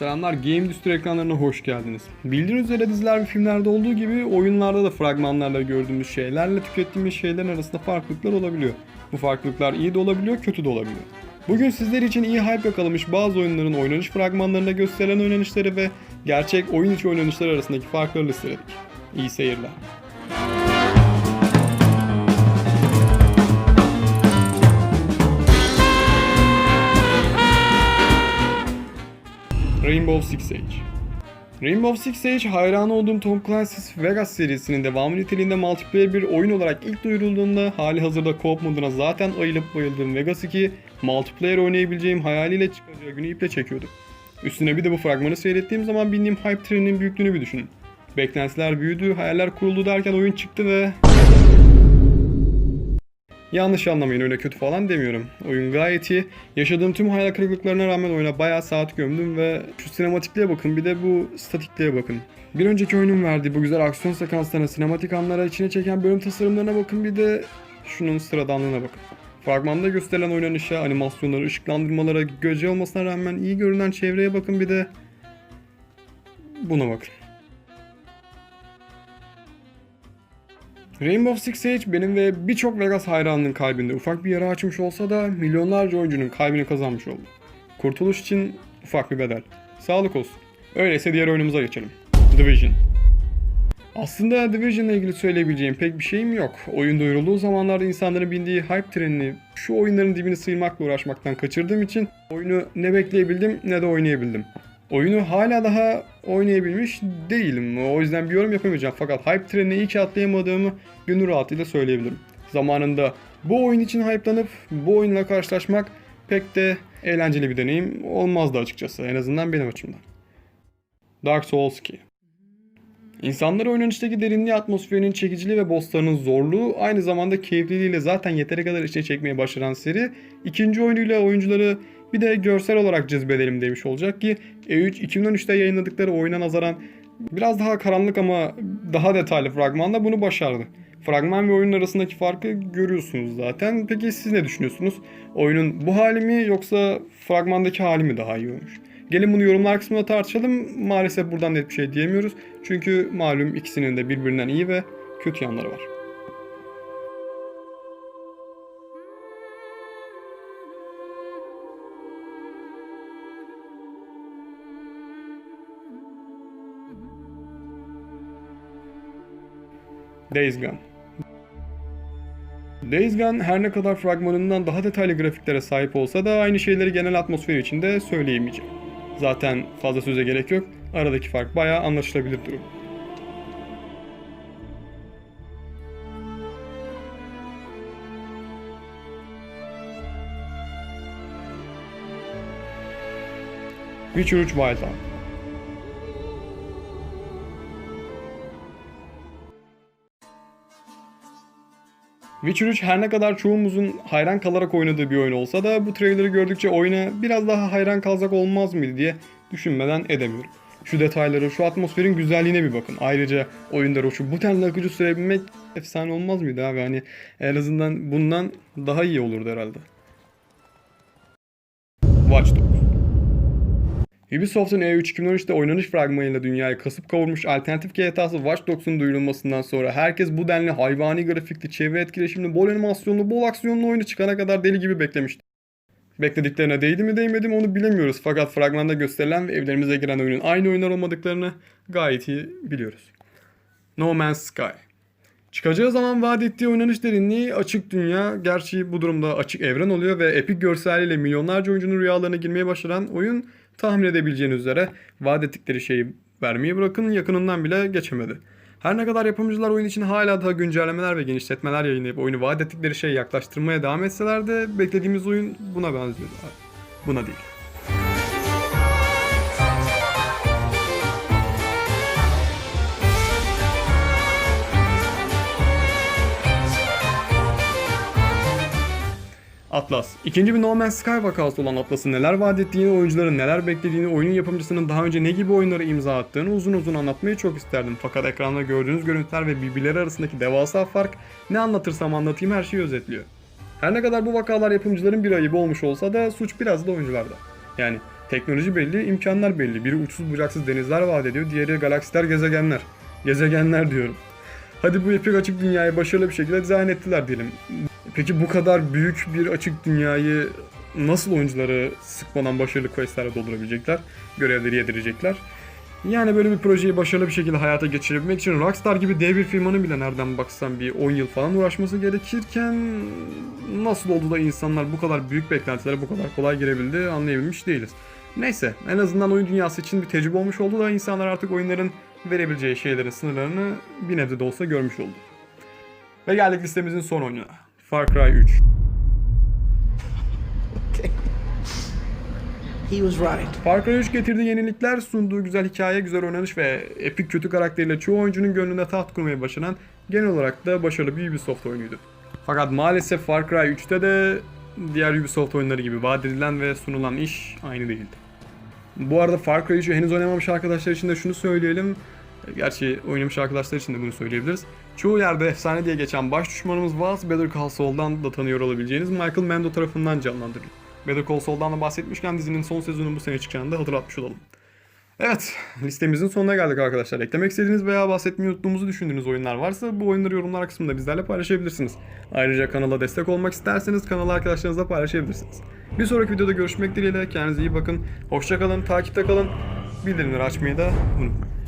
selamlar. Game Industry ekranlarına hoş geldiniz. Bildiğiniz üzere diziler ve filmlerde olduğu gibi oyunlarda da fragmanlarda gördüğümüz şeylerle tükettiğimiz şeylerin arasında farklılıklar olabiliyor. Bu farklılıklar iyi de olabiliyor, kötü de olabiliyor. Bugün sizler için iyi hype yakalamış bazı oyunların oynanış fragmanlarında gösterilen oynanışları ve gerçek oyun içi oynanışlar arasındaki farkları listeledik. İyi seyirler. Rainbow Six Siege Rainbow Six Siege hayran olduğum Tom Clancy's Vegas serisinin devamı niteliğinde multiplayer bir oyun olarak ilk duyurulduğunda hali hazırda co-op moduna zaten ayılıp bayıldığım Vegas 2 multiplayer oynayabileceğim hayaliyle çıkacağı günü iple çekiyordu. Üstüne bir de bu fragmanı seyrettiğim zaman bindiğim hype treninin büyüklüğünü bir düşünün. Beklentiler büyüdü, hayaller kuruldu derken oyun çıktı ve Yanlış anlamayın öyle kötü falan demiyorum. Oyun gayet iyi. Yaşadığım tüm hayal kırıklıklarına rağmen oyuna bayağı saat gömdüm ve şu sinematikliğe bakın bir de bu statikliğe bakın. Bir önceki oyunun verdiği bu güzel aksiyon sekanslarına, sinematik anlara içine çeken bölüm tasarımlarına bakın bir de şunun sıradanlığına bakın. Fragmanda gösterilen oynanışa, animasyonlara, ışıklandırmalara, göce olmasına rağmen iyi görünen çevreye bakın bir de buna bakın. Rainbow Six Siege benim ve birçok Vegas hayranının kalbinde ufak bir yara açmış olsa da milyonlarca oyuncunun kalbini kazanmış oldu. Kurtuluş için ufak bir bedel. Sağlık olsun. Öyleyse diğer oyunumuza geçelim. Division. Aslında Division ile ilgili söyleyebileceğim pek bir şeyim yok. Oyun duyurulduğu zamanlarda insanların bindiği hype trenini şu oyunların dibini sıyırmakla uğraşmaktan kaçırdığım için oyunu ne bekleyebildim ne de oynayabildim. Oyunu hala daha oynayabilmiş değilim. O yüzden bir yorum yapamayacağım. Fakat hype trenine iyi ki atlayamadığımı gönül rahatlığıyla söyleyebilirim. Zamanında bu oyun için hype'lanıp bu oyunla karşılaşmak pek de eğlenceli bir deneyim olmazdı açıkçası. En azından benim açımdan. Dark Souls 2 İnsanları oynanıştaki derinliği, atmosferinin çekiciliği ve bosslarının zorluğu aynı zamanda keyifliliğiyle zaten yeteri kadar içine çekmeye başaran seri ikinci oyunuyla oyuncuları bir de görsel olarak cezbedelim demiş olacak ki E3 2013'te yayınladıkları oyuna nazaran biraz daha karanlık ama daha detaylı fragmanla bunu başardı. Fragman ve oyunun arasındaki farkı görüyorsunuz zaten. Peki siz ne düşünüyorsunuz? Oyunun bu hali mi yoksa fragmandaki hali mi daha iyi olmuş? Gelin bunu yorumlar kısmında tartışalım. Maalesef buradan net bir şey diyemiyoruz. Çünkü malum ikisinin de birbirinden iyi ve kötü yanları var. Days Gone Days Gone her ne kadar fragmanından daha detaylı grafiklere sahip olsa da aynı şeyleri genel atmosfer içinde söyleyemeyeceğim. Zaten fazla söze gerek yok. Aradaki fark bayağı anlaşılabilir durum. Witcher 3 Wild Hunt Witcher 3 her ne kadar çoğumuzun hayran kalarak oynadığı bir oyun olsa da bu trailer'ı gördükçe oyuna biraz daha hayran kalsak olmaz mıydı diye düşünmeden edemiyorum. Şu detaylara, şu atmosferin güzelliğine bir bakın. Ayrıca oyunda şu bu denli akıcı sürebilmek efsane olmaz mıydı abi? Hani en azından bundan daha iyi olurdu herhalde. Watch Dogs Ubisoft'un E3 2013'te oynanış fragmanıyla dünyayı kasıp kavurmuş alternatif GTA'sı Watch Dogs'un duyurulmasından sonra herkes bu denli hayvani grafikli, çevre etkileşimli, bol animasyonlu, bol aksiyonlu oyunu çıkana kadar deli gibi beklemişti. Beklediklerine değdi mi değmedi mi onu bilemiyoruz fakat fragmanda gösterilen ve evlerimize giren oyunun aynı oyunlar olmadıklarını gayet iyi biliyoruz. No Man's Sky Çıkacağı zaman vaat ettiği oynanış derinliği açık dünya, gerçi bu durumda açık evren oluyor ve epik görseliyle milyonlarca oyuncunun rüyalarına girmeye başaran oyun tahmin edebileceğiniz üzere vaat ettikleri şeyi vermeyi bırakın yakınından bile geçemedi. Her ne kadar yapımcılar oyun için hala daha güncellemeler ve genişletmeler yayınlayıp oyunu vaat ettikleri şeye yaklaştırmaya devam etseler de beklediğimiz oyun buna benziyor. Buna değil. Atlas. İkinci bir No Man's Sky vakası olan Atlas'ın neler vaat ettiğini, oyuncuların neler beklediğini, oyunun yapımcısının daha önce ne gibi oyunları imza attığını uzun uzun anlatmayı çok isterdim. Fakat ekranda gördüğünüz görüntüler ve birbirleri arasındaki devasa fark ne anlatırsam anlatayım her şeyi özetliyor. Her ne kadar bu vakalar yapımcıların bir ayıbı olmuş olsa da suç biraz da oyuncularda. Yani Teknoloji belli, imkanlar belli. Biri uçsuz bucaksız denizler vaat ediyor, diğeri galaksiler, gezegenler. Gezegenler diyorum. Hadi bu epik açık dünyayı başarılı bir şekilde dizayn ettiler diyelim. Peki bu kadar büyük bir açık dünyayı nasıl oyuncuları sıkmadan başarılı questlerle doldurabilecekler? Görevleri yedirecekler? Yani böyle bir projeyi başarılı bir şekilde hayata geçirebilmek için Rockstar gibi dev bir firmanın bile nereden baksan bir 10 yıl falan uğraşması gerekirken nasıl oldu da insanlar bu kadar büyük beklentilere bu kadar kolay girebildi anlayabilmiş değiliz. Neyse en azından oyun dünyası için bir tecrübe olmuş oldu da insanlar artık oyunların verebileceği şeylerin sınırlarını bir nebze de olsa görmüş oldu. Ve geldik listemizin son oyununa. Far Cry 3. He was right. Far Cry 3 getirdiği yenilikler, sunduğu güzel hikaye, güzel oynanış ve epik kötü karakteriyle çoğu oyuncunun gönlünde taht kurmayı başaran genel olarak da başarılı bir Ubisoft oyunuydu. Fakat maalesef Far Cry 3'te de diğer Ubisoft oyunları gibi vaat edilen ve sunulan iş aynı değildi. Bu arada Far Cry 3'ü henüz oynamamış arkadaşlar için de şunu söyleyelim. Gerçi oynamış arkadaşlar için de bunu söyleyebiliriz. Çoğu yerde efsane diye geçen baş düşmanımız Vaz Better Call Saul'dan da tanıyor olabileceğiniz Michael Mando tarafından canlandırılıyor. Better Call Saul'dan da bahsetmişken dizinin son sezonun bu sene çıkacağını da hatırlatmış olalım. Evet, listemizin sonuna geldik arkadaşlar. Eklemek istediğiniz veya bahsetmeyi unuttuğumuzu düşündüğünüz oyunlar varsa bu oyunları yorumlar kısmında bizlerle paylaşabilirsiniz. Ayrıca kanala destek olmak isterseniz kanalı arkadaşlarınızla paylaşabilirsiniz. Bir sonraki videoda görüşmek dileğiyle kendinize iyi bakın. Hoşçakalın, takipte kalın. Bildirimleri açmayı da unutmayın.